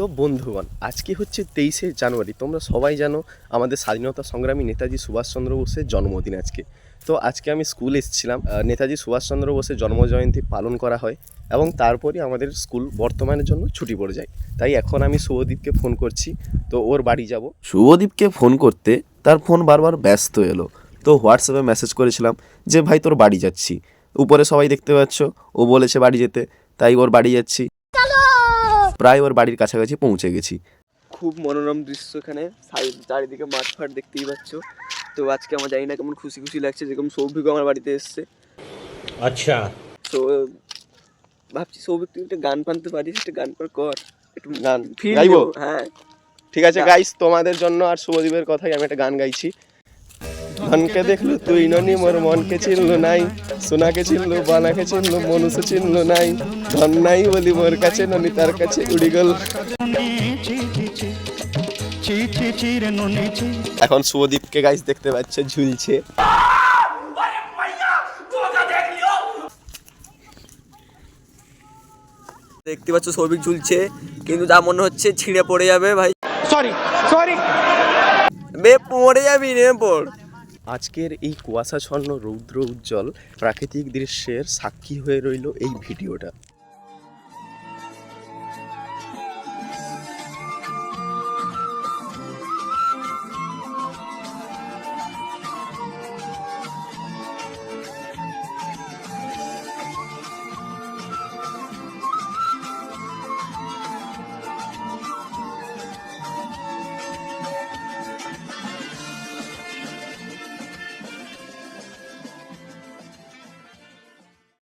তো বন্ধুগণ, আজকে হচ্ছে তেইশে জানুয়ারি। তোমরা সবাই জানো আমাদের স্বাধীনতা সংগ্রামী নেতাজি সুভাষচন্দ্র বোসের জন্মদিন আজকে। তো আজকে আমি স্কুল এসেছিলাম। নেতাজি সুভাষচন্দ্র বোসের জন্মজয়ন্তী পালন করা হয় এবং তারপরই আমাদের স্কুল বর্তমানের জন্য ছুটি পড়ে যায়। তাই এখন আমি শুভদীপকে ফোন করছি। তো ওর বাড়ি যাব। শুভদীপকে ফোন করতে তার ফোন বারবার ব্যস্ত এলো। তো হোয়াটসঅ্যাপে মেসেজ করেছিলাম যে, ভাই, তোর বাড়ি যাচ্ছি। উপরে সবাই দেখতে পাচ্ছ, ও বলেছে বাড়ি যেতে। তাই ওর বাড়ি যাচ্ছি। প্রায় ওর বাড়ির কাছাকাছি পৌঁছে গেছি। খুব মনোরম দৃশ্য এখানে। চারিদিকে মাঠ ফাট দেখতেই পাচ্ছ। তো আজকে আমার জানি না কেমন খুশি খুশি লাগছে যেরকম সৌভিক আমার বাড়িতে এসছে। আচ্ছা। তো ভাবছি সৌভিক তুই একটা গান পানতে পারিস একটা গান পর কর। একটু গান গাইবো? হ্যাঁ। ঠিক আছে গাইস তোমাদের জন্য আর শুভদীপের কথাই আমি একটা গান গাইছি। মনকে দেখল তুই ননি মোর মনকে চিনলো নাই সোনাকে চিনলো বানাকে চিনলো মনুষ চিনলো নাই ধন নাই বলি মোর কাছে ননি তার কাছে উড়ি গেল। এখন সুদীপকে গাইস দেখতে পাচ্ছে ঝুলছে। দেখতে পাচ্ছ সৌভিক ঝুলছে কিন্তু যা মনে হচ্ছে ছিঁড়ে পড়ে যাবে ভাই। সরি সরি বে পড়ে যাবি রে পড়। আজকের এই কুয়াশাচ্ছন্ন রৌদ্র উজ্জ্বল প্রাকৃতিক দৃশ্যের সাক্ষী হয়ে রইল এই ভিডিওটা।